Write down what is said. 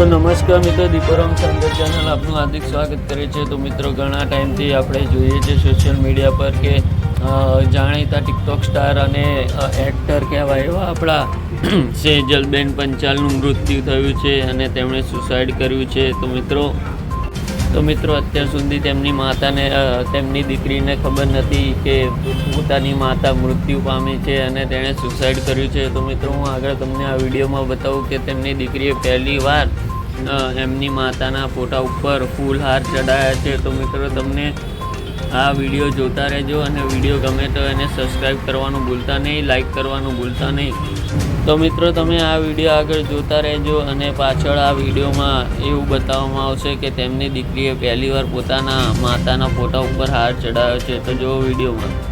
તો નમસ્કાર મિત્રો. દીપોરામ સંગત ચેનલ આપનું હાર્દિક સ્વાગત કરે છે. તો મિત્રો, ઘણા ટાઈમથી આપણે જોઈએ છે સોશિયલ મીડિયા પર કે જાણીતા ટિકટોક સ્ટાર અને એક્ટર કહેવાય એવા આપણા સેજલબેન પંચાલનું મૃત્યુ થયું છે અને તેમણે સુસાઇડ કર્યું છે. તો મિત્રો તો મિત્રો, અત્યાર સુધી તેમની માતાને તેમની દીકરીને ખબર નથી કે પોતાની માતા મૃત્યુ પામી છે અને તેણે સુસાઇડ કર્યું છે. તો મિત્રો, હું આગળ તમને આ વિડીયોમાં બતાવું કે તેમની દીકરીએ પહેલી વાર એમની માતાના ફોટા ઉપર ફૂલહાર ચડાયા છે. તો મિત્રો, તમને આ વીડિયો જોતા રહેજો અને વીડિયો ગમે તો એને સબસ્ક્રાઈબ કરવાનું ભૂલતા નહીં લાઈક કરવાનું ભૂલતા નહીં. તો મિત્રો, તમે આ વીડિયો આગળ જોતા રહેજો અને પાછળ આ વિડીયોમાં એવું બતાવવામાં આવશે કે તેમની દીકરીએ પહેલીવાર પોતાના માતાના ફોટા ઉપર હાર ચડાવ્યો છે. તો જો વિડીયોમાં.